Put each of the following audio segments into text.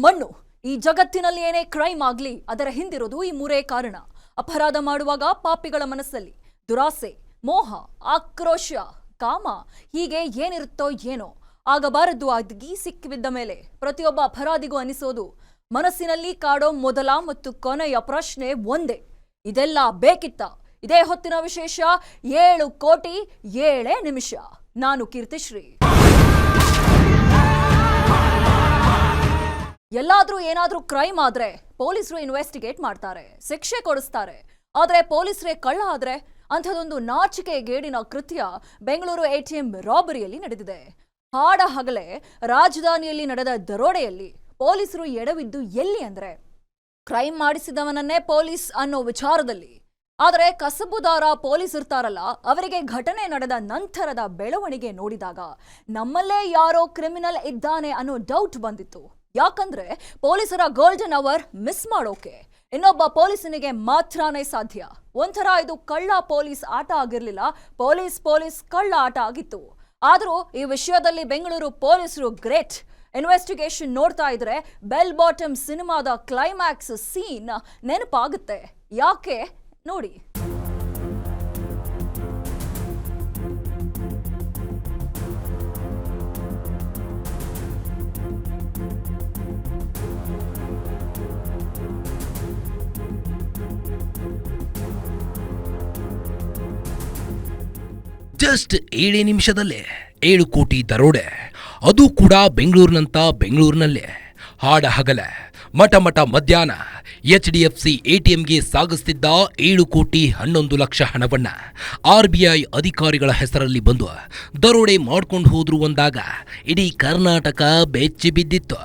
ಮಣ್ಣು. ಈ ಜಗತ್ತಿನಲ್ಲಿ ಏನೇ ಕ್ರೈಮ್ ಆಗ್ಲಿ, ಅದರ ಹಿಂದಿರೋದು ಈ ಮೂರೇ ಕಾರಣ. ಅಪರಾಧ ಮಾಡುವಾಗ ಪಾಪಿಗಳ ಮನಸ್ಸಲ್ಲಿ. ದುರಾಸೆ, ಮೋಹ, ಆಕ್ರೋಶ, ಕಾಮ, ಹೀಗೆ ಏನಿರುತ್ತೋ ಏನೋ. ಆಗಬಾರದು ಅದ್ಗಿ ಸಿಕ್ಕಿಬಿದ್ದ ಮೇಲೆ. ಪ್ರತಿಯೊಬ್ಬ ಅಪರಾಧಿಗೂ ಅನಿಸೋದು, ಮನಸ್ಸಿನಲ್ಲಿ ಕಾಡೋ ಮೊದಲ ಮತ್ತು ಕೊನೆಯ ಪ್ರಶ್ನೆ ಒಂದೇ. ಇದೆಲ್ಲ ಬೇಕಿತ್ತ? ಇದೇ ಹೊತ್ತಿನ ವಿಶೇಷ, ಏಳು ಕೋಟಿ ಏಳೇ ನಿಮಿಷ. ನಾನು ಕೀರ್ತಿಶ್ರೀ. ಎಲ್ಲಾದ್ರೂ ಏನಾದ್ರೂ ಕ್ರೈಮ್ ಆದ್ರೆ ಪೊಲೀಸರು ಇನ್ವೆಸ್ಟಿಗೇಟ್ ಮಾಡ್ತಾರೆ, ಶಿಕ್ಷೆ ಕೊಡಿಸ್ತಾರೆ. ಆದರೆ ಪೊಲೀಸರೇ ಕಳ್ಳ ಆದ್ರೆ ಅಂಥದೊಂದು ನಾಚಿಕೆ ಗೇಡಿನ ಕೃತ್ಯ ಬೆಂಗಳೂರು ಎಟಿಎಂ ರಾಬರಿಯಲ್ಲಿ ನಡೆದಿದೆ. ಹಾಡ ಹಗಲೇ ರಾಜಧಾನಿಯಲ್ಲಿ ನಡೆದ ದರೋಡೆಯಲ್ಲಿ ಪೊಲೀಸರು ಎಡವಿದ್ದು ಎಲ್ಲಿ ಅಂದ್ರೆ ಕ್ರೈಮ್ ಮಾಡಿಸಿದವನನ್ನೇ ಪೊಲೀಸ್ ಅನ್ನೋ ವಿಚಾರದಲ್ಲಿ. ಆದರೆ ಕಸಬುದಾರ ಪೊಲೀಸ್ ಇರ್ತಾರಲ್ಲ, ಅವರಿಗೆ ಘಟನೆ ನಡೆದ ನಂತರದ ಬೆಳವಣಿಗೆ ನೋಡಿದಾಗ ನಮ್ಮಲ್ಲೇ ಯಾರೋ ಕ್ರಿಮಿನಲ್ ಇದ್ದಾನೆ ಅನ್ನೋ ಡೌಟ್ ಬಂದಿತ್ತು. ಯಾಕಂದ್ರೆ ಪೊಲೀಸರ ಗೋಲ್ಡನ್ ಅವರ್ ಮಿಸ್ ಮಾಡೋಕೆ. ಇನ್ನೊಬ್ಬ ಪೊಲೀಸನಿಗೆ ಮಾತ್ರನೇ ಸಾಧ್ಯ. ಒಂಥರ ಇದು ಕಳ್ಳ ಪೊಲೀಸ್ ಆಟ ಆಗಿರಲಿಲ್ಲ. ಪೊಲೀಸ್ ಪೊಲೀಸ್ ಕಳ್ಳ ಆಟ ಆಗಿತ್ತು. ಆದರೂ ಈ ವಿಷಯದಲ್ಲಿ ಬೆಂಗಳೂರು ಪೊಲೀಸರು ಗ್ರೇಟ್ ಇನ್ವೆಸ್ಟಿಗೇಷನ್ ನೋಡ್ತಾ ಇದ್ರೆ ಬೆಲ್ ಬಾಟಮ್ ಸಿನಿಮಾದ ಕ್ಲೈಮ್ಯಾಕ್ಸ್ ಸೀನ್ ನೆನಪಾಗುತ್ತೆ. ಯಾಕೆ? ನೋಡಿ. ಜಸ್ಟ್ ಏಳೇ ನಿಮಿಷದಲ್ಲೇ ಏಳು ಕೋಟಿ ದರೋಡೆ. ಅದು ಕೂಡ ಬೆಂಗಳೂರಿನಂತ ಬೆಂಗಳೂರಿನಲ್ಲೇ. ಹಾಡ ಹಗಲ, ಮಠ ಮಠ ಮಧ್ಯಾಹ್ನ, ಎಚ್ ಡಿ ಎಫ್ ಸಿ ಎಟಿಎಂಗೆ ಸಾಗಿಸ್ತಿದ್ದ ಏಳು ಕೋಟಿ ಹನ್ನೊಂದು ಲಕ್ಷ ಹಣವನ್ನ ಆರ್ ಬಿ ಐ ಅಧಿಕಾರಿಗಳ ಹೆಸರಲ್ಲಿ ಬಂದು ದರೋಡೆ ಮಾಡ್ಕೊಂಡು ಹೋದ್ರು ಅಂದಾಗ ಇಡೀ ಕರ್ನಾಟಕ ಬೆಚ್ಚಿ ಬಿದ್ದಿತ್ತು.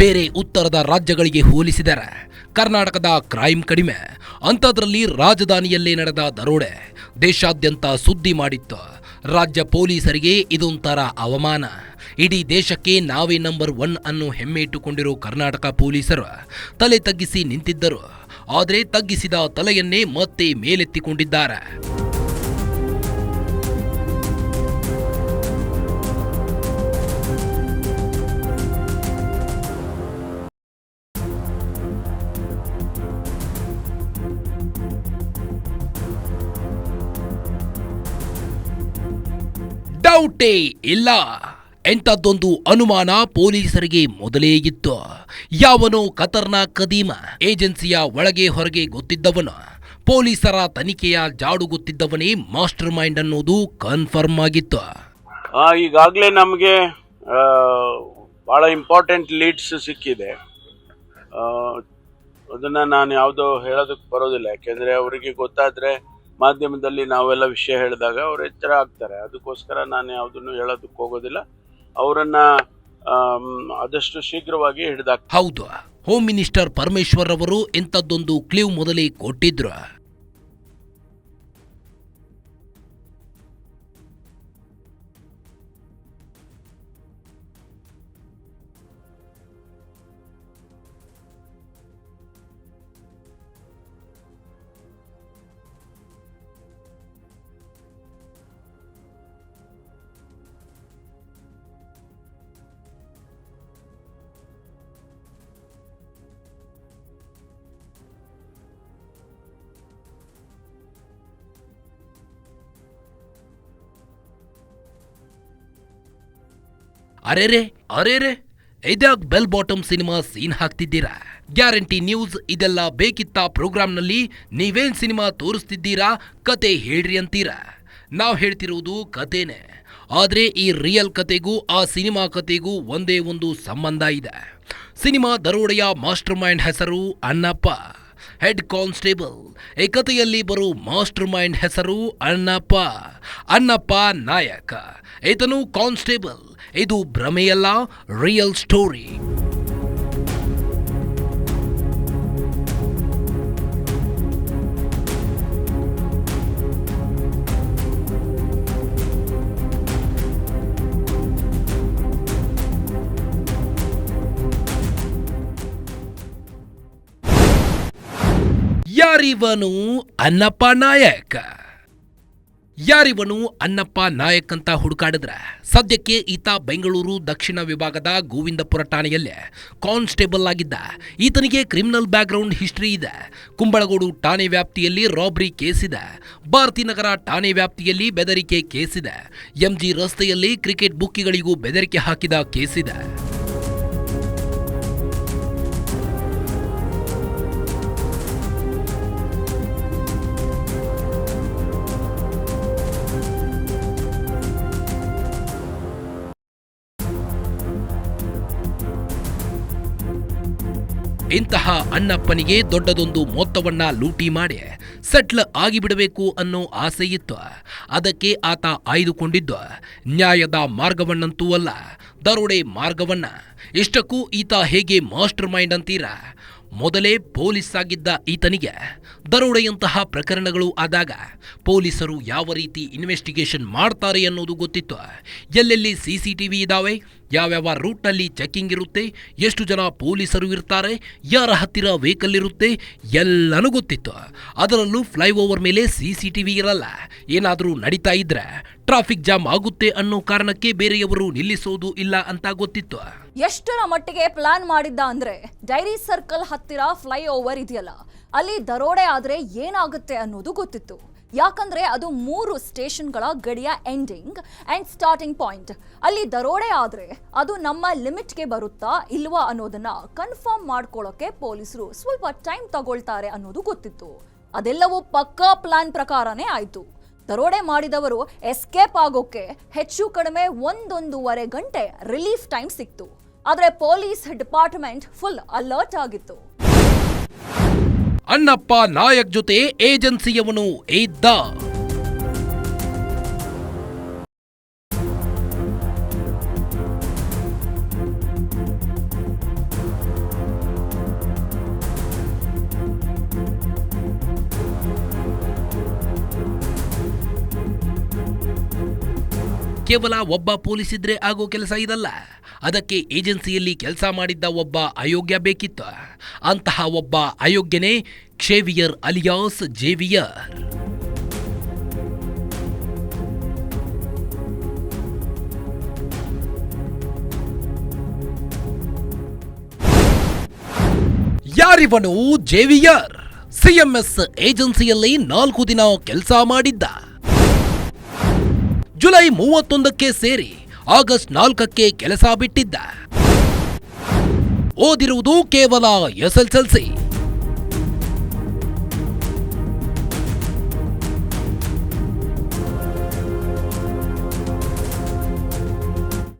ಬೇರೆ ಉತ್ತರದ ರಾಜ್ಯಗಳಿಗೆ ಹೋಲಿಸಿದರೆ ಕರ್ನಾಟಕದ ಕ್ರೈಮ್ ಕಡಿಮೆ. ಅಂಥದ್ರಲ್ಲಿ ರಾಜಧಾನಿಯಲ್ಲೇ ನಡೆದ ದರೋಡೆ. ದೇಶಾದ್ಯಂತ ಸುದ್ದಿ ಮಾಡಿತ್ತು. ರಾಜ್ಯ ಪೊಲೀಸರಿಗೆ ಇದೊಂಥರ ಅವಮಾನ. ಇಡೀ ದೇಶಕ್ಕೆ ನಾವೇ ನಂಬರ್ ಒನ್ ಅನ್ನು ಹೆಮ್ಮೆ ಇಟ್ಟುಕೊಂಡಿರೋ ಕರ್ನಾಟಕ ಪೊಲೀಸರು ತಲೆ ತಗ್ಗಿಸಿ ನಿಂತಿದ್ದರು. ಆದರೆ ತಗ್ಗಿಸಿದ ತಲೆಯನ್ನೇ ಮತ್ತೆ ಮೇಲೆತ್ತಿಕೊಂಡಿದ್ದಾರೆ. ಡೌಟೇ ಇಲ್ಲ. ಎಂಥದ್ದೊಂದು ಅನುಮಾನ ಪೊಲೀಸರಿಗೆ ಮೊದಲೇ ಇತ್ತು. ಯಾವನೋ ಖತರ್ನಾ ಕದೀಮ ಏಜೆನ್ಸಿಯ ಒಳಗೆ ಹೊರಗೆ ಗೊತ್ತಿದ್ದವನು. ಪೊಲೀಸರ ತನಿಖೆಯ ಜಾಡು ಗೊತ್ತಿದ್ದವನೇ ಮಾಸ್ಟರ್ ಮೈಂಡ್ ಅನ್ನೋದು ಕನ್ಫರ್ಮ್ ಆಗಿತ್ತು. ಈಗಾಗಲೇ ನಮಗೆ ಭಾಳ ಇಂಪಾರ್ಟೆಂಟ್ ಲೀಡ್ಸ್ ಸಿಕ್ಕಿದೆ. ಅದನ್ನ ನಾನು ಯಾವುದೋ ಹೇಳೋದಕ್ಕೆ ಬರೋದಿಲ್ಲ. ಯಾಕೆಂದರೆ ಅವರಿಗೆ ಗೊತ್ತಾದರೆ ಮಾಧ್ಯಮದಲ್ಲಿ ನಾವೆಲ್ಲ ವಿಷಯ ಹೇಳಿದಾಗ ಅವ್ರು ಎಚ್ಚರ ಆಗ್ತಾರೆ. ಅದಕ್ಕೋಸ್ಕರ ನಾನು ಯಾವುದನ್ನು ಹೇಳೋದಕ್ಕೆ ಹೋಗೋದಿಲ್ಲ. ಅವರನ್ನು ಆದಷ್ಟು ಶೀಘ್ರವಾಗಿ ಹಿಡಿದಾಕ್ ಹೌದು. ಹೋಮ್ ಮಿನಿಸ್ಟರ್ ಪರಮೇಶ್ವರ್ ಅವರು ಇಂಥದ್ದೊಂದು ಕ್ಲೀವ್ ಮೊದಲೇ ಕೊಟ್ಟಿದ್ರು. ಅರೆರೆ ಅರೆರೆ ಇದ್ಯಾಕ್ ಬೆಲ್ ಬಾಟಮ್ ಸಿನಿಮಾ ಸೀನ್ ಹಾಕ್ತಿದ್ದೀರಾ? ಗ್ಯಾರಂಟಿ ನ್ಯೂಸ್ ಇದೆಲ್ಲ ಬೇಕಿತ್ತ ಪ್ರೋಗ್ರಾಂನಲ್ಲಿ ನೀವೇನ್ ಸಿನಿಮಾ ತೋರಿಸ್ತಿದ್ದೀರಾ? ಕತೆ ಹೇಳ್ರಿ ಅಂತೀರಾ? ನಾವು ಹೇಳ್ತಿರೋದು ಕತೆನೇ. ಆದರೆ ಈ ರಿಯಲ್ ಕತೆಗೂ ಆ ಸಿನಿಮಾ ಕತೆಗೂ ಒಂದೇ ಒಂದು ಸಂಬಂಧ ಇದೆ. ಸಿನಿಮಾ ದರೋಡೆಯ ಮಾಸ್ಟರ್ ಮೈಂಡ್ ಹೆಸರು ಅಣ್ಣಪ್ಪ, ಹೆಡ್ ಕಾನ್ಸ್ಟೇಬಲ್. ಈ ಕಥೆಯಲ್ಲಿ ಬರೋ ಮಾಸ್ಟರ್ ಮೈಂಡ್ ಹೆಸರು ಅಣ್ಣಪ್ಪ ಅಣ್ಣಪ್ಪ ನಾಯಕ, ಈತನು ಕಾನ್ಸ್ಟೇಬಲ್. ಇದು ಭ್ರಮೆಯಲ್ಲ ರಿಯಲ್ ಸ್ಟೋರಿ ಯಾರಿವನು ಅನ್ನಪ್ಪ ನಾಯಕ? ಯಾರಿವನು ಅನ್ನಪ್ಪ ನಾಯಕ್ ಅಂತ ಹುಡುಕಾಡಿದ್ರೆ? ಸದ್ಯಕ್ಕೆ ಈತ ಬೆಂಗಳೂರು ದಕ್ಷಿಣ ವಿಭಾಗದ ಗೋವಿಂದಪುರ ಠಾಣೆಯಲ್ಲಿ ಕಾನ್ಸ್ಟೇಬಲ್ ಆಗಿದ್ದ. ಈತನಿಗೆ ಕ್ರಿಮಿನಲ್ ಬ್ಯಾಕ್ಗ್ರೌಂಡ್ ಹಿಸ್ಟ್ರಿ ಇದೆ. ಕುಂಬಳಗೋಡು ಠಾಣೆ ವ್ಯಾಪ್ತಿಯಲ್ಲಿ ರಾಬ್ರಿ ಕೇಸಿದೆ ಭಾರತೀನಗರ ಠಾಣೆ ವ್ಯಾಪ್ತಿಯಲ್ಲಿ ಬೆದರಿಕೆ ಕೇಸಿದೆ ಎಂಜಿ ರಸ್ತೆಯಲ್ಲಿ ಕ್ರಿಕೆಟ್ ಬುಕ್ಕಿಗಳಿಗೂ ಬೆದರಿಕೆ ಹಾಕಿದ ಕೇಸಿದೆ ಇಂತಹ ಅಣ್ಣಪ್ಪನಿಗೆ ದೊಡ್ಡದೊಂದು ಮೊತ್ತವನ್ನ ಲೂಟಿ ಮಾಡಿ ಸೆಟ್ಲ್ ಆಗಿಬಿಡಬೇಕು ಅನ್ನೋ ಆಸೆ ಇತ್ತು. ಅದಕ್ಕೆ ಆತ ಆಯ್ದುಕೊಂಡಿದ್ದ, ನ್ಯಾಯದ ಮಾರ್ಗವನ್ನಂತೂ ಅಲ್ಲ, ದರೋಡೆ ಮಾರ್ಗವನ್ನ. ಇಷ್ಟಕ್ಕೂ ಈತ ಹೇಗೆ ಮಾಸ್ಟರ್ ಮೈಂಡ್ ಅಂತೀರಾ? ಮೊದಲೇ ಪೊಲೀಸ್ ಆಗಿದ್ದ ಈತನಿಗೆ ದರೋಡೆಯಂತಹ ಪ್ರಕರಣಗಳು ಆದಾಗ ಪೊಲೀಸರು ಯಾವ ರೀತಿ ಇನ್ವೆಸ್ಟಿಗೇಷನ್ ಮಾಡ್ತಾರೆ ಅನ್ನೋದು ಗೊತ್ತಿತ್ತು. ಎಲ್ಲೆಲ್ಲಿ ಸಿ ಸಿ ಟಿ ವಿ ಇದ್ದಾವೆ ಯಾವ್ಯಾವ ರೂಟ್ನಲ್ಲಿ ಚೆಕಿಂಗ್ ಇರುತ್ತೆ, ಎಷ್ಟು ಜನ ಪೊಲೀಸರು ಇರ್ತಾರೆ, ಯಾರ ಹತ್ತಿರ ವೆಹಿಕಲ್ ಇರುತ್ತೆ ಎಲ್ಲನೂ ಗೊತ್ತಿತ್ತು. ಅದರಲ್ಲೂ ಫ್ಲೈಓವರ್ ಮೇಲೆ ಸಿ ಸಿ ಟಿ ವಿ ಇರಲ್ಲ. ಏನಾದರೂ ನಡೀತಾ ಇದ್ರೆ ಟ್ರಾಫಿಕ್ ಜಾಮ್ ಆಗುತ್ತೆ ಅನ್ನೋ ಕಾರಣಕ್ಕೆ ಬೇರೆಯವರು ನಿಲ್ಲಿಸೋದು ಇಲ್ಲ ಅಂತ ಗೊತ್ತಿತ್ತು. ಎಷ್ಟರ ಮಟ್ಟಿಗೆ ಪ್ಲಾನ್ ಮಾಡಿದ್ದ ಅಂದ್ರೆ ಡೈರಿ ಸರ್ಕಲ್ ಹತ್ತಿರ ಫ್ಲೈ ಓವರ್ ಇದೆಯಲ್ಲ, ಅಲ್ಲಿ ದರೋಡೆ ಆದ್ರೆ ಏನಾಗುತ್ತೆ ಅನ್ನೋದು ಗೊತ್ತಿತ್ತು. ಯಾಕಂದ್ರೆ ಅದು ಮೂರು ಸ್ಟೇಷನ್ಗಳ ಗಡಿಯ ಎಂಡಿಂಗ್ ಅಂಡ್ ಸ್ಟಾರ್ಟಿಂಗ್ ಪಾಯಿಂಟ್. ಅಲ್ಲಿ ದರೋಡೆ ಆದ್ರೆ ಅದು ನಮ್ಮ ಲಿಮಿಟ್ಗೆ ಬರುತ್ತಾ ಇಲ್ವಾ ಅನ್ನೋದನ್ನ ಕನ್ಫರ್ಮ್ ಮಾಡ್ಕೊಳ್ಳೋಕೆ ಪೊಲೀಸರು ಸ್ವಲ್ಪ ಟೈಮ್ ತಗೊಳ್ತಾರೆ ಅನ್ನೋದು ಗೊತ್ತಿತ್ತು. ಅದೆಲ್ಲವೂ ಪಕ್ಕಾ ಪ್ಲಾನ್ ಪ್ರಕಾರನೇ ಆಯ್ತು. ದರೋಡೆ ಮಾಡಿದವರು ಎಸ್ಕೇಪ್ ಆಗೋಕೆ ಹೆಚ್ಚು ಕಡಿಮೆ ಒಂದೊಂದೂವರೆ ಗಂಟೆ ರಿಲೀಫ್ ಟೈಮ್ ಸಿಕ್ತು. ಆದರೆ ಪೊಲೀಸ್ ಡಿಪಾರ್ಟ್ಮೆಂಟ್ ಫುಲ್ ಅಲರ್ಟ್ ಆಗಿತ್ತು. ಅಣ್ಣಪ್ಪ ನಾಯಕ್ ಜೊತೆ ಏಜೆನ್ಸಿಯವನು ಇದ್ದ. ಕೇವಲ ಒಬ್ಬ ಪೊಲೀಸ್ ಇದ್ರೆ ಆಗೋ ಕೆಲಸ ಇದಲ್ಲ. ಅದಕ್ಕೆ ಏಜೆನ್ಸಿಯಲ್ಲಿ ಕೆಲಸ ಮಾಡಿದ್ದ ಒಬ್ಬ ಅಯೋಗ್ಯ ಬೇಕಿತ್ತು. ಅಂತಹ ಒಬ್ಬ ಅಯೋಗ್ಯನೇ ಕ್ಷೇವಿಯರ್ ಅಲಿಯಾಸ್ ಜೇವಿಯರ್. ಯಾರಿವನು ಜೇವಿಯರ್? ಸಿಎಂಎಸ್ ಏಜೆನ್ಸಿಯಲ್ಲಿ ನಾಲ್ಕು ದಿನ ಕೆಲಸ ಮಾಡಿದ್ದ. ಜುಲೈ ಮೂವತ್ತೊಂದಕ್ಕೆ ಸೇರಿ ಆಗಸ್ಟ್ ನಾಲ್ಕಕ್ಕೆ ಕೆಲಸ ಬಿಟ್ಟಿದ್ದ. ಓದಿರುವುದು ಕೇವಲ ಎಸ್ಎಲ್ಸಿ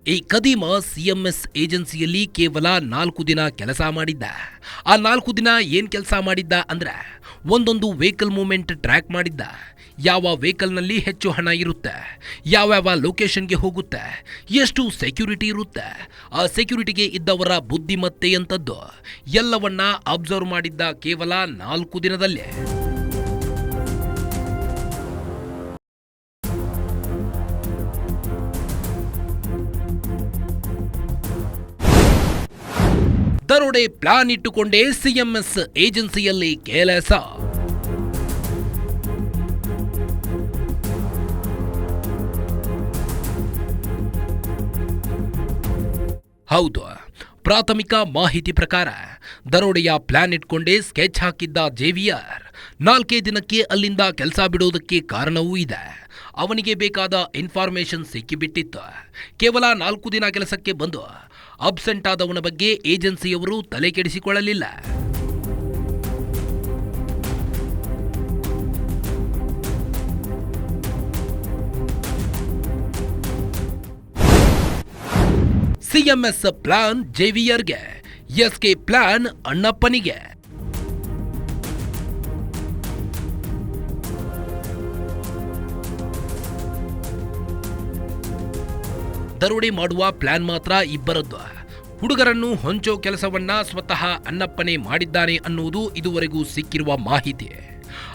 ಈ ಕದೀಮ ಸಿಎಂಎಸ್ ಏಜೆನ್ಸಿಯಲ್ಲಿ ಕೇವಲ ನಾಲ್ಕು ದಿನ ಕೆಲಸ ಮಾಡಿದ್ದ. ಆ ನಾಲ್ಕು ದಿನ ಏನ್ ಕೆಲಸ ಮಾಡಿದ್ದ ಅಂದ್ರೆ ಒಂದೊಂದು ವೆಹಿಕಲ್ ಮೂವ್ಮೆಂಟ್ ಟ್ರ್ಯಾಕ್ ಮಾಡಿದ್ದ. ಯಾವ ವೆಹಿಕಲ್ನಲ್ಲಿ ಹೆಚ್ಚು ಹಣ ಇರುತ್ತೆ? ಯಾವ್ಯಾವ ಲೊಕೇಶನ್ಗೆ ಹೋಗುತ್ತೆ? ಎಷ್ಟು ಸೆಕ್ಯೂರಿಟಿ ಇರುತ್ತೆ? ಆ ಸೆಕ್ಯೂರಿಟಿಗೆ ಇದ್ದವರ ಬುದ್ಧಿಮತ್ತೆ ಅಂತದ್ದು ಎಲ್ಲವನ್ನ ಅಬ್ಸರ್ವ್ ಮಾಡಿದ್ದ ಕೇವಲ ನಾಲ್ಕು ದಿನದಲ್ಲೇ. ದರೋಡೆ ಪ್ಲಾನ್ ಇಟ್ಟುಕೊಂಡೇ ಸಿಎಂಎಸ್ ಏಜೆನ್ಸಿಯಲ್ಲಿ ಕೆಲಸ ಹೌದು. ಪ್ರಾಥಮಿಕ ಮಾಹಿತಿ ಪ್ರಕಾರ, ದರೋಡೆಯ ಪ್ಲಾನ್ ಇಟ್ಕೊಂಡೇ ಸ್ಕೆಚ್ ಹಾಕಿದ್ದ ಜೇವಿಯರ್ ನಾಲ್ಕೇ ದಿನಕ್ಕೆ ಅಲ್ಲಿಂದ ಕೆಲಸ ಬಿಡೋದಕ್ಕೆ ಕಾರಣವೂ ಇದೆ. ಅವನಿಗೆ ಬೇಕಾದ ಇನ್ಫಾರ್ಮೇಷನ್ ಸಿಕ್ಕಿಬಿಟ್ಟಿತ್ತು. ಕೇವಲ ನಾಲ್ಕು ದಿನ ಕೆಲಸಕ್ಕೆ ಬಂದು, ಅಬ್ಸೆಂಟ್ ಆದವನ ಬಗ್ಗೆ ಏಜೆನ್ಸಿಯವರು ತಲೆ ಕೆಡಿಸಿಕೊಳ್ಳಲಿಲ್ಲ. ಸಿಎಂಎಸ್ ಪ್ಲಾನ್ ಜೆವಿಯರ್ಗೆ ಎಸ್ಕೆ ಪ್ಲಾನ್ ಅಣ್ಣಪ್ಪನಿಗೆ. ದರೋಡೆ ಮಾಡುವ ಪ್ಲಾನ್ ಮಾತ್ರ ಇಬ್ಬರದ್ದು. ಹುಡುಗರನ್ನು ಹೊಂಚೋ ಕೆಲಸವನ್ನ ಸ್ವತಃ ಅಣ್ಣಪ್ಪನೇ ಮಾಡಿದ್ದಾನೆ ಅನ್ನುವುದು ಇದುವರೆಗೂ ಸಿಕ್ಕಿರುವ ಮಾಹಿತಿ.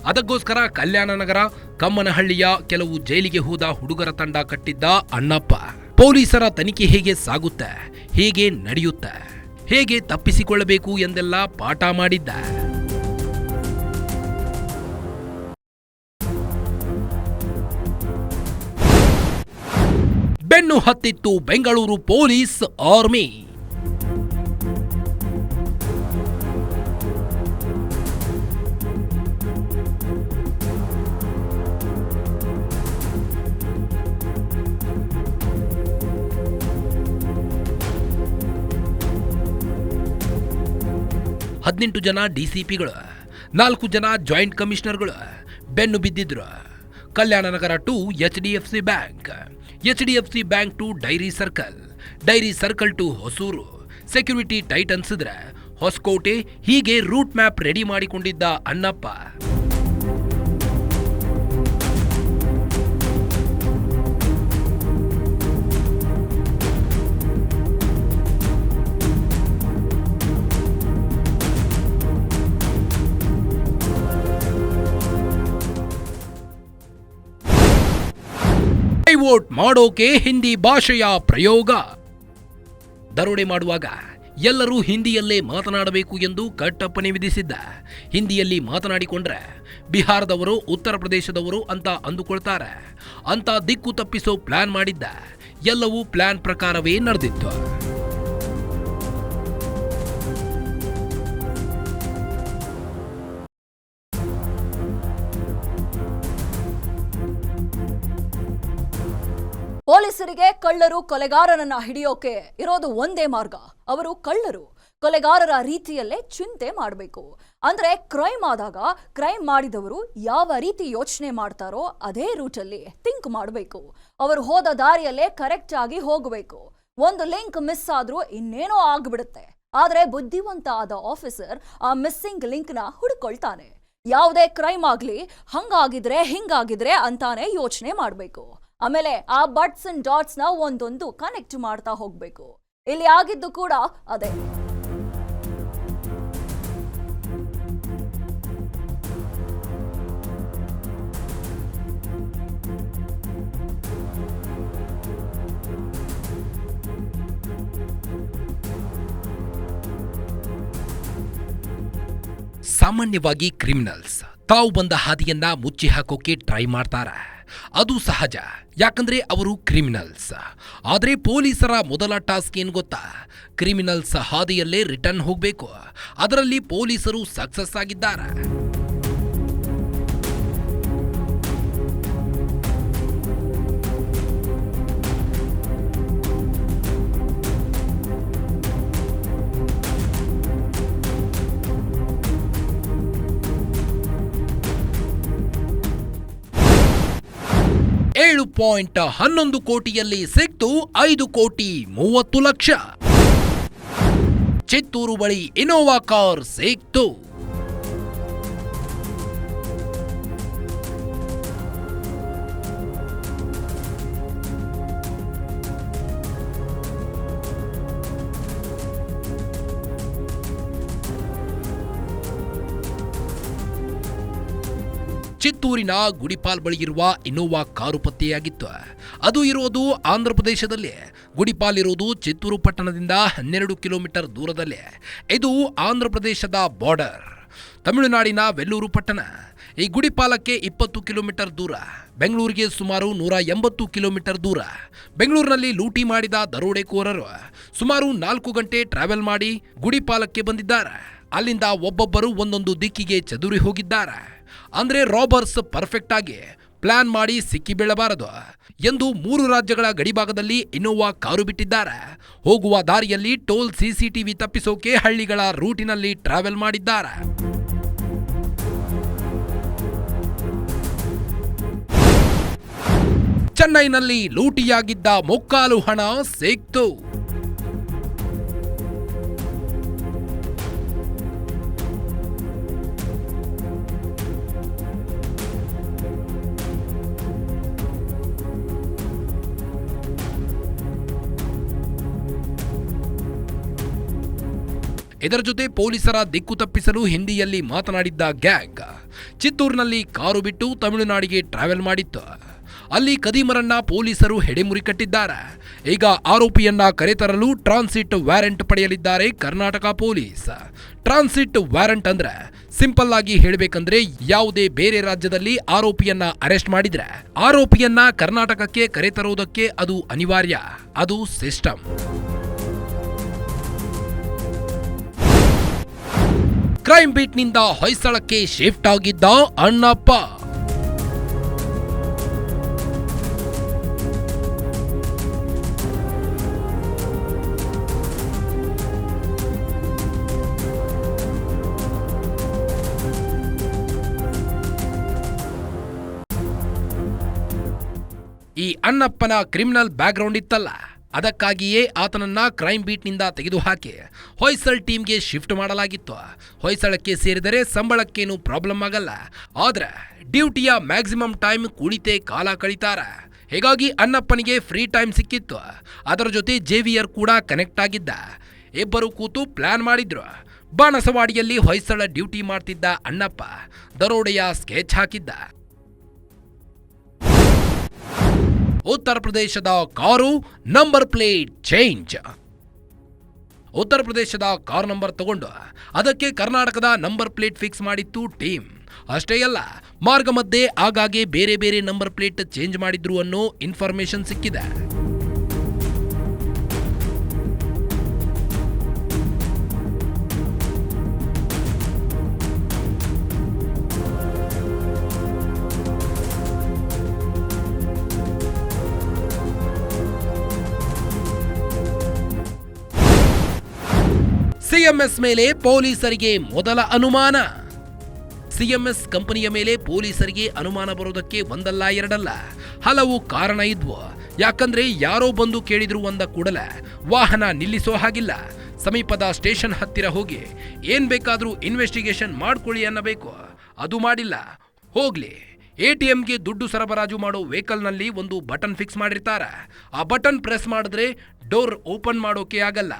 ಅದಕ್ಕೋಸ್ಕರ ಕಲ್ಯಾಣ ನಗರ, ಕಮ್ಮನಹಳ್ಳಿಯ ಕೆಲವು ಜೈಲಿಗೆ ಹೋದ ಹುಡುಗರ ತಂಡ ಕಟ್ಟಿದ್ದ ಅಣ್ಣಪ್ಪ. ಪೊಲೀಸರ ತನಿಖೆ ಹೇಗೆ ಸಾಗುತ್ತೆ? ಹೇಗೆ ನಡೆಯುತ್ತೆ? ಹೇಗೆ ತಪ್ಪಿಸಿಕೊಳ್ಳಬೇಕು ಎಂದೆಲ್ಲ ಪಾಠ ಮಾಡಿದ್ದ? ಬೆನ್ನು ಹತ್ತಿತ್ತು ಬೆಂಗಳೂರು ಪೊಲೀಸ್ ಆರ್ಮಿ. ಹದಿನೆಂಟು ಜನ ಡಿ ಸಿ ಪಿಗಳು ನಾಲ್ಕು ಜನ ಜಾಯಿಂಟ್ ಕಮಿಷನರ್ಗಳು, ಬೆನ್ನು ಬಿದ್ದಿದ್ರು. Kalyan Nagar to H D F C bank, H D F C bank to dairy circle dairy circle to Hosur. Security tight ಅನ್ಸಿದ್ರೆ ಹೊಸಕೋಟೆ ಹೀಗೆ ರೂಟ್ ಮ್ಯಾಪ್ ರೆಡಿ ಮಾಡಿಕೊಂಡಿದ್ದ ಅಣ್ಣಪ್ಪ. ವೋಟ್ ಮಾಡೋಕೆ ಹಿಂದಿ ಭಾಷೆಯ ಪ್ರಯೋಗ. ದರೋಡೆ ಮಾಡುವಾಗ ಎಲ್ಲರೂ ಹಿಂದಿಯಲ್ಲೇ ಮಾತನಾಡಬೇಕು ಎಂದು ಕಟ್ಟಪ್ಪನೆ ವಿಧಿಸಿದ್ದ. ಹಿಂದಿಯಲ್ಲಿ ಮಾತನಾಡಿಕೊಂಡ್ರೆ ಬಿಹಾರದವರು, ಉತ್ತರ ಪ್ರದೇಶದವರು ಅಂತ ಅಂದುಕೊಳ್ತಾರೆ. ಅಂತ ದಿಕ್ಕು ತಪ್ಪಿಸೋ ಪ್ಲಾನ್ ಮಾಡಿದ್ದ. ಎಲ್ಲವೂ ಪ್ಲಾನ್ ಪ್ರಕಾರವೇ ನಡೆದಿತ್ತು. ಪೊಲೀಸರಿಗೆ ಕಳ್ಳರು ಕೊಲೆಗಾರನನ್ನ ಹಿಡಿಯೋಕೆ ಇರೋದು ಒಂದೇ ಮಾರ್ಗ. ಅವರು ಕಳ್ಳರು, ಕೊಲೆಗಾರರ ರೀತಿಯಲ್ಲೇ ಚಿಂತೆ ಮಾಡಬೇಕು. ಅಂದ್ರೆ ಕ್ರೈಮ್ ಆದಾಗ ಕ್ರೈಮ್ ಮಾಡಿದವರು ಯಾವ ರೀತಿ ಯೋಚನೆ ಮಾಡ್ತಾರೋ ಅದೇ ರೂಟಲ್ಲಿ ಥಿಂಕ್ ಮಾಡಬೇಕು. ಅವರು ಹೋದ ದಾರಿಯಲ್ಲೇ ಕರೆಕ್ಟ್ ಆಗಿ ಹೋಗಬೇಕು. ಒಂದು ಲಿಂಕ್ ಮಿಸ್ ಆದ್ರೂ ಇನ್ನೇನೋ ಆಗ್ಬಿಡುತ್ತೆ. ಆದ್ರೆ ಬುದ್ಧಿವಂತ ಆದ ಆಫೀಸರ್ ಆ ಮಿಸ್ಸಿಂಗ್ ಲಿಂಕ್ನ ಹುಡುಕೊಳ್ತಾನೆ. ಯಾವುದೇ ಕ್ರೈಮ್ ಆಗ್ಲಿ, ಹಂಗಾಗಿದ್ರೆ ಹಿಂಗಾಗಿದ್ರೆ ಅಂತಾನೆ ಯೋಚನೆ ಮಾಡ್ಬೇಕು. ಆಮೇಲೆ ಆ ಬಟ್ಸ್ ಅಂಡ್ ಡಾಟ್ಸ್ನ ಒಂದೊಂದು ಕನೆಕ್ಟ್ ಮಾಡ್ತಾ ಹೋಗ್ಬೇಕು. ಇಲ್ಲಿ ಆಗಿದ್ದು ಕೂಡ ಅದೇ. ಸಾಮಾನ್ಯವಾಗಿ ಕ್ರಿಮಿನಲ್ಸ್ ತಾವು ಬಂದ ಹಾದಿಯನ್ನ ಮುಚ್ಚಿ ಹಾಕೋಕೆ ಟ್ರೈ ಮಾಡ್ತಾರೆ. ಅದು ಸಹಜ. ಯಾಕಂದ್ರೆ ಅವರು ಕ್ರಿಮಿನಲ್ಸ್. ಆದರೆ ಪೊಲೀಸರ ಮೊದಲ ಟಾಸ್ಕ್ ಏನು ಗೊತ್ತಾ? ಕ್ರಿಮಿನಲ್ಸ್ ಹಾದಿಯಲ್ಲೇ ರಿಟರ್ನ್ ಹೋಗಬೇಕು. ಅದರಲ್ಲಿ ಪೊಲೀಸರು ಸಕ್ಸಸ್ ಆಗಿದ್ದಾರೆ. ಏಳು ಪಾಯಿಂಟ್ ಹನ್ನೊಂದು ಕೋಟಿಯಲ್ಲಿ ಸಿಕ್ತು ಐದು ಕೋಟಿ ಮೂವತ್ತು ಲಕ್ಷ. ಚಿತ್ತೂರು ಬಳಿ ಇನೋವಾ ಕಾರ್ ಸಿಕ್ತು. ಚಿತ್ತೂರಿನ ಗುಡಿಪಾಲ್ ಬಳಿ ಇರುವ ಇನ್ನೋವಾ ಕಾರು ಪತ್ತೆಯಾಗಿತ್ತು. ಅದು ಇರೋದು ಆಂಧ್ರ ಪ್ರದೇಶದಲ್ಲಿ. ಗುಡಿಪಾಲ್ ಇರೋದು ಚಿತ್ತೂರು ಪಟ್ಟಣದಿಂದ ಹನ್ನೆರಡು ಕಿಲೋಮೀಟರ್ ದೂರದಲ್ಲಿ. ಇದು ಆಂಧ್ರ ಪ್ರದೇಶದ ಬಾರ್ಡರ್ ತಮಿಳುನಾಡಿನ ವೆಲ್ಲೂರು ಪಟ್ಟಣ. ಈ ಗುಡಿಪಾಲಕ್ಕೆ ಇಪ್ಪತ್ತು ಕಿಲೋಮೀಟರ್ ದೂರ. ಬೆಂಗಳೂರಿಗೆ ಸುಮಾರು ನೂರ ಎಂಬತ್ತು ಕಿಲೋಮೀಟರ್ ದೂರ. ಬೆಂಗಳೂರಿನಲ್ಲಿ ಲೂಟಿ ಮಾಡಿದ ದರೋಡೆಕೋರರು ಸುಮಾರು ನಾಲ್ಕು ಗಂಟೆ ಟ್ರಾವೆಲ್ ಮಾಡಿ ಗುಡಿಪಾಲಕ್ಕೆ ಬಂದಿದ್ದಾರೆ. ಅಲ್ಲಿಂದ ಒಬ್ಬೊಬ್ಬರು ಒಂದೊಂದು ದಿಕ್ಕಿಗೆ ಚದುರಿ ಹೋಗಿದ್ದಾರೆ. ಅಂದರೆ ರಾಬರ್ಸ್ ಪರ್ಫೆಕ್ಟ್ ಆಗಿ ಪ್ಲಾನ್ ಮಾಡಿ ಸಿಕ್ಕಿಬೀಳಬಾರದು ಎಂದು ಮೂರು ರಾಜ್ಯಗಳ ಗಡಿಭಾಗದಲ್ಲಿ ಇನ್ನೋವಾ ಕಾರು ಬಿಟ್ಟಿದ್ದಾರೆ. ಹೋಗುವ ದಾರಿಯಲ್ಲಿ ಟೋಲ್ ಸಿಸಿಟಿವಿ ತಪ್ಪಿಸೋಕೆ ಹಳ್ಳಿಗಳ ರೂಟಿನಲ್ಲಿ ಟ್ರಾವೆಲ್ ಮಾಡಿದ್ದಾರೆ. ಚೆನ್ನೈನಲ್ಲಿ ಲೂಟಿಯಾಗಿದ್ದ ಮುಕ್ಕಾಲು ಹಣ ಸಿಕ್ತು. ಇದರ ಜೊತೆ ಪೊಲೀಸರ ದಿಕ್ಕು ತಪ್ಪಿಸಲು ಹಿಂದಿಯಲ್ಲಿ ಮಾತನಾಡಿದ್ದ ಗ್ಯಾಂಗ್ ಚಿತ್ತೂರಿನಲ್ಲಿ ಕಾರು ಬಿಟ್ಟು ತಮಿಳುನಾಡಿಗೆ ಟ್ರಾವೆಲ್ ಮಾಡಿತ್ತು. ಅಲ್ಲಿ ಕದೀಮರನ್ನ ಪೊಲೀಸರು ಹೆಡೆಮುರಿ ಕಟ್ಟಿದ್ದಾರೆ. ಈಗ ಆರೋಪಿಯನ್ನ ಕರೆತರಲು ಟ್ರಾನ್ಸಿಟ್ ವ್ಯಾರೆಂಟ್ ಪಡೆಯಲಿದ್ದಾರೆ ಕರ್ನಾಟಕ ಪೊಲೀಸ್. ಟ್ರಾನ್ಸಿಟ್ ವ್ಯಾರೆಂಟ್ ಅಂದ್ರೆ ಸಿಂಪಲ್ ಆಗಿ ಹೇಳಬೇಕಂದ್ರೆ ಯಾವುದೇ ಬೇರೆ ರಾಜ್ಯದಲ್ಲಿ ಆರೋಪಿಯನ್ನ ಅರೆಸ್ಟ್ ಮಾಡಿದ್ರೆ ಆರೋಪಿಯನ್ನ ಕರ್ನಾಟಕಕ್ಕೆ ಕರೆತರುವುದಕ್ಕೆ ಅದು ಅನಿವಾರ್ಯ, ಅದು ಸಿಸ್ಟಮ್ ಕ್ರೈಮ್ ಬೀಟ್ನಿಂದ ಹೊಯ್ಸಳಕ್ಕೆ ಶಿಫ್ಟ್ ಆಗಿದ್ದ ಅಣ್ಣಪ್ಪ. ಈ ಅಣ್ಣಪ್ಪನ ಕ್ರಿಮಿನಲ್ ಬ್ಯಾಕ್ಗ್ರೌಂಡ್ ಇತ್ತಲ್ಲ. ಅದಕ್ಕಾಗಿಯೇ ಆತನನ್ನ ಕ್ರೈಮ್ ಬೀಟ್ನಿಂದ ತೆಗೆದುಹಾಕಿ. ಹೊಯ್ಸಳ್ ಟೀಮ್ಗೆ ಶಿಫ್ಟ್ ಮಾಡಲಾಗಿತ್ತು. ಹೊಯ್ಸಳಕ್ಕೆ ಸೇರಿದರೆ ಸಂಬಳಕ್ಕೇನು ಪ್ರಾಬ್ಲಮ್ ಆಗಲ್ಲ. ಆದರೆ ಡ್ಯೂಟಿಯ ಮ್ಯಾಕ್ಸಿಮಮ್ ಟೈಮ್ ಕುಳಿತೇ ಕಾಲ ಕಳೀತಾರ. ಹೀಗಾಗಿ ಅಣ್ಣಪ್ಪನಿಗೆ ಫ್ರೀ ಟೈಮ್ ಸಿಕ್ಕಿತ್ತು. ಅದರ ಜೊತೆ ಜೇವಿಯರ್ ಕೂಡ ಕನೆಕ್ಟ್ ಆಗಿದ್ದ. ಇಬ್ಬರು ಕೂತು ಪ್ಲಾನ್ ಮಾಡಿದ್ರು. ಬಾಣಸವಾಡಿಯಲ್ಲಿ ಹೊಯ್ಸಳ ಡ್ಯೂಟಿ ಮಾಡ್ತಿದ್ದ ಅಣ್ಣಪ್ಪ ದರೋಡೆಯ ಸ್ಕೆಚ್ ಹಾಕಿದ್ದ. ಉತ್ತರ ಪ್ರದೇಶದ ಕಾರು ನಂಬರ್ ಪ್ಲೇಟ್ ಚೇಂಜ್. ಉತ್ತರ ಪ್ರದೇಶದ ಕಾರ್ ನಂಬರ್ ತಗೊಂಡು ಅದಕ್ಕೆ ಕರ್ನಾಟಕದ ನಂಬರ್ ಪ್ಲೇಟ್ ಫಿಕ್ಸ್ ಮಾಡಿತ್ತು ಟೀಮ್. ಅಷ್ಟೇ ಅಲ್ಲ, ಮಾರ್ಗ ಮಧ್ಯೆ ಆಗಾಗ್ಗೆ ಬೇರೆ ಬೇರೆ ನಂಬರ್ ಪ್ಲೇಟ್ ಚೇಂಜ್ ಮಾಡಿದ್ರು ಅನ್ನೋ ಇನ್ಫಾರ್ಮೇಶನ್ ಸಿಕ್ಕಿದೆ. ಸಿಎಂಎಸ್ ಮೇಲೆ ಪೊಲೀಸರಿಗೆ ಮೊದಲ ಅನುಮಾನ. ಸಿಎಂಎಸ್ ಕಂಪನಿಯ ಮೇಲೆ ಪೊಲೀಸರಿಗೆ ಅನುಮಾನ ಬರೋದಕ್ಕೆ ಒಂದಲ್ಲ, ಎರಡಲ್ಲ. ಹಲವು ಕಾರಣ ಇದ್ವು. ಯಾಕಂದ್ರೆ ಯಾರೋ ಬಂದು ಕೇಳಿದ್ರು ಒಂದ ಕೂಡಲೇ ವಾಹನ ನಿಲ್ಲಿಸೋ ಹಾಗಿಲ್ಲ. ಸಮೀಪದ ಸ್ಟೇಷನ್ ಹತ್ತಿರ ಹೋಗಿ ಏನ್ ಬೇಕಾದ್ರೂ ಇನ್ವೆಸ್ಟಿಗೇಷನ್ ಮಾಡ್ಕೊಳ್ಳಿ ಅನ್ನಬೇಕು. ಅದು ಮಾಡಿಲ್ಲ. ಹೋಗ್ಲಿ. ಎಟಿಎಂಗೆ ದುಡ್ಡು ಸರಬರಾಜು ಮಾಡೋ ವೆಹಿಕಲ್ನಲ್ಲಿ ಒಂದು ಬಟನ್ ಫಿಕ್ಸ್ ಮಾಡಿರ್ತಾರೆ. ಆ ಬಟನ್ ಪ್ರೆಸ್ ಮಾಡಿದ್ರೆ ಡೋರ್ ಓಪನ್ ಮಾಡೋಕೆ ಆಗಲ್ಲ.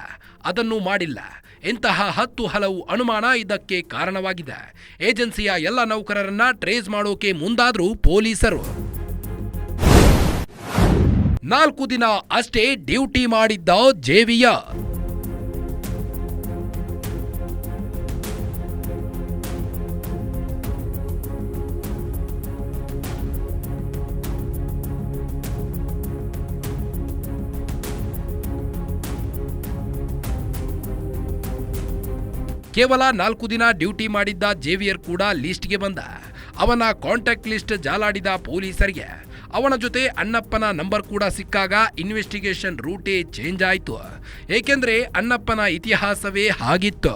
ಅದನ್ನು ಮಾಡಿಲ್ಲ. ಇಂತಹ ಹತ್ತು ಹಲವು ಅನುಮಾನ ಇದಕ್ಕೆ ಕಾರಣವಾಗಿದೆ. ಏಜೆನ್ಸಿಯ ಎಲ್ಲ ನೌಕರರನ್ನ ಟ್ರೇಸ್ ಮಾಡೋಕೆ ಮುಂದಾದರೂ ಪೊಲೀಸರು. ನಾಲ್ಕು ದಿನ ಅಷ್ಟೇ ಡ್ಯೂಟಿ ಮಾಡಿದ್ದ ಜೇವಿಯ ಕೇವಲ ನಾಲ್ಕು ದಿನ ಡ್ಯೂಟಿ ಮಾಡಿದ್ದ ಜೇವಿಯರ್ ಕೂಡ ಲಿಸ್ಟ್ಗೆ ಬಂದ. ಅವನ ಕಾಂಟ್ಯಾಕ್ಟ್ ಲಿಸ್ಟ್ ಜಾಲಾಡಿದ ಪೊಲೀಸರಿಗೆ. ಅವನ ಜೊತೆ ಅಣ್ಣಪ್ಪನ ನಂಬರ್ ಕೂಡ ಸಿಕ್ಕಾಗ ಇನ್ವೆಸ್ಟಿಗೇಷನ್ ರೂಟೇ ಚೇಂಜ್ ಆಯಿತು. ಏಕೆಂದರೆ ಅಣ್ಣಪ್ಪನ ಇತಿಹಾಸವೇ ಹಾಗಿತ್ತು.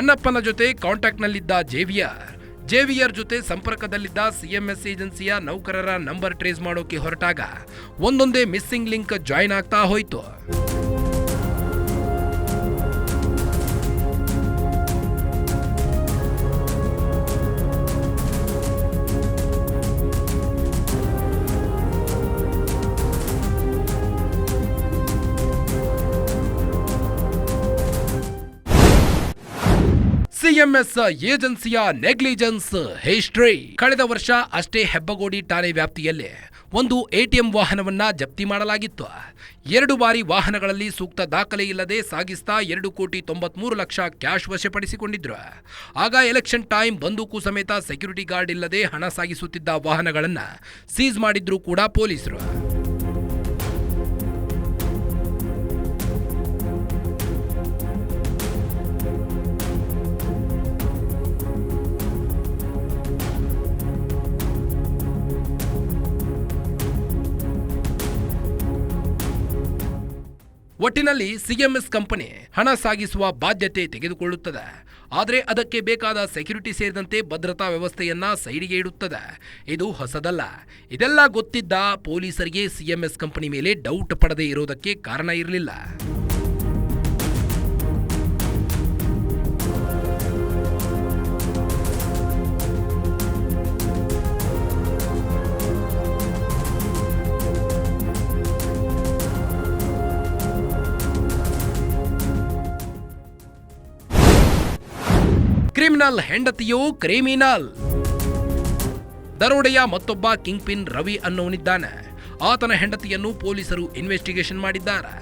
ಅಣ್ಣಪ್ಪನ ಜೊತೆ ಕಾಂಟ್ಯಾಕ್ಟ್ನಲ್ಲಿದ್ದ ಜೇವಿಯರ್. ಜೇವಿಯರ್ ಜೊತೆ ಸಂಪರ್ಕದಲ್ಲಿದ್ದ ಸಿಎಂಎಸ್ ಏಜೆನ್ಸಿಯ ನೌಕರರ ನಂಬರ್ ಟ್ರೇಸ್ ಮಾಡೋಕೆ ಹೊರಟಾಗ ಒಂದೊಂದೇ ಮಿಸ್ಸಿಂಗ್ ಲಿಂಕ್ ಜಾಯ್ನ್ ಆಗ್ತಾ ಹೋಯ್ತು. ಸಿಎಂಎಸ್ ಏಜೆನ್ಸಿಯ ನೆಗ್ಲಿಜೆನ್ಸ್ ಹಿಸ್ಟ್ರಿ. ಕಳೆದ ವರ್ಷ ಅಷ್ಟೇ ಹೆಬ್ಬಗೋಡಿ ಠಾಣೆ ವ್ಯಾಪ್ತಿಯಲ್ಲಿ ಒಂದು ಎಟಿಎಂ ವಾಹನವನ್ನ ಜಪ್ತಿ ಮಾಡಲಾಗಿತ್ತು. ಎರಡು ಬಾರಿ ವಾಹನಗಳಲ್ಲಿ ಸೂಕ್ತ ದಾಖಲೆ ಇಲ್ಲದೆ ಸಾಗಿಸ್ತಾ ಎರಡು ಕೋಟಿ ತೊಂಬತ್ಮೂರು ಲಕ್ಷ ಕ್ಯಾಶ್ ವಶಪಡಿಸಿಕೊಂಡಿದ್ರು. ಆಗ ಎಲೆಕ್ಷನ್ ಟೈಮ್ ಬಂದೂಕು ಸಮೇತ ಸೆಕ್ಯೂರಿಟಿ ಗಾರ್ಡ್ ಇಲ್ಲದೆ ಹಣ ಸಾಗಿಸುತ್ತಿದ್ದ ವಾಹನಗಳನ್ನು ಸೀಸ್ ಮಾಡಿದ್ರು ಕೂಡ ಪೊಲೀಸರು. ಒಟ್ಟಿನಲ್ಲಿ ಸಿಎಂಎಸ್ ಕಂಪನಿ ಹಣ ಸಾಗಿಸುವ ಬಾಧ್ಯತೆ ತೆಗೆದುಕೊಳ್ಳುತ್ತದೆ. ಆದರೆ ಅದಕ್ಕೆ ಬೇಕಾದ ಸೆಕ್ಯುರಿಟಿ ಸೇರಿದಂತೆ ಭದ್ರತಾ ವ್ಯವಸ್ಥೆಯನ್ನ ಸೈಡಿಗೆ ಇಡುತ್ತದೆ. ಇದು ಹೊಸದಲ್ಲ. ಇದೆಲ್ಲ ಗೊತ್ತಿದ್ದ ಪೊಲೀಸರಿಗೆ ಸಿಎಂಎಸ್ ಕಂಪನಿ ಮೇಲೆ ಡೌಟ್ ಪಡೆದೇ ಇರೋದಕ್ಕೆ ಕಾರಣ ಇರಲಿಲ್ಲ. ಕ್ರಿಮಿನಲ್ ಹೆಂಡತಿಯು ಕ್ರಿಮಿನಲ್. ದರೋಡೆಯ ಮತ್ತೊಬ್ಬ ಕಿಂಗ್ ಪಿನ್ ರವಿ ಅನ್ನೋನಿದ್ದಾನೆ ಆತನ ಹೆಂಡತಿಯನ್ನು ಪೊಲೀಸರು ಇನ್ವೆಸ್ಟಿಗೇಷನ್ ಮಾಡಿದ್ದಾರೆ.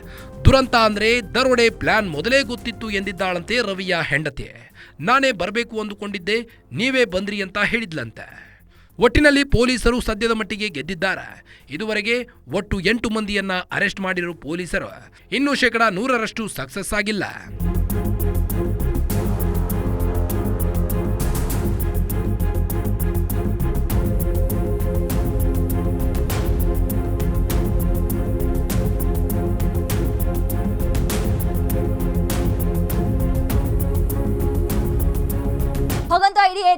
ದುರಂತ ಅಂದ್ರೆ ದರೋಡೆ ಪ್ಲಾನ್ ಮೊದಲೇ ಗೊತ್ತಿತ್ತು ಎಂದಿದ್ದಾಳಂತೆ ರವಿಯ ಹೆಂಡತಿ. ನಾನೇ ಬರಬೇಕು ಅಂದುಕೊಂಡಿದ್ದೆ, ನೀವೇ ಬಂದ್ರಿ ಅಂತ ಹೇಳಿದ್ಲಂತೆ. ಒಟ್ಟಿನಲ್ಲಿ ಪೊಲೀಸರು ಸದ್ಯದ ಮಟ್ಟಿಗೆ ಗೆದ್ದಿದ್ದಾರೆ. ಇದುವರೆಗೆ ಒಟ್ಟು ಎಂಟು ಮಂದಿಯನ್ನ ಅರೆಸ್ಟ್ ಮಾಡಿರೋ ಪೊಲೀಸರು ಇನ್ನೂ ಶೇಕಡ ನೂರರಷ್ಟು ಸಕ್ಸಸ್ ಆಗಿಲ್ಲ.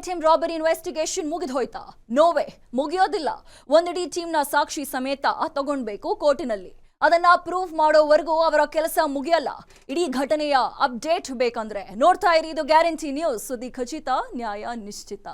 ಇಡೀ ರಾಬರಿ ಇನ್ವೆಸ್ಟಿಗೇಷನ್ ಮುಗಿದು ಹೋಯ್ತಾ ನೋವೇ ಮುಗಿಯೋದಿಲ್ಲ. ಒಂದಿಡೀ ಟೀಮ್ನ ಸಾಕ್ಷಿ ಸಮೇತ ತಗೊಂಡ್ಬೇಕು ಕೋರ್ಟಿನಲ್ಲಿ. ಅದನ್ನ ಪ್ರೂಫ್ ಮಾಡೋವರೆಗೂ ಅವರ ಕೆಲಸ ಮುಗಿಯಲ್ಲ. ಇಡೀ ಘಟನೆಯ ಅಪ್ಡೇಟ್ ಬೇಕಂದ್ರೆ ನೋಡ್ತಾ ಇರಿ. ಇದು ಗ್ಯಾರಂಟಿ ನ್ಯೂಸ್ ಸುದ್ದಿ ಖಚಿತ, ನ್ಯಾಯ ನಿಶ್ಚಿತ.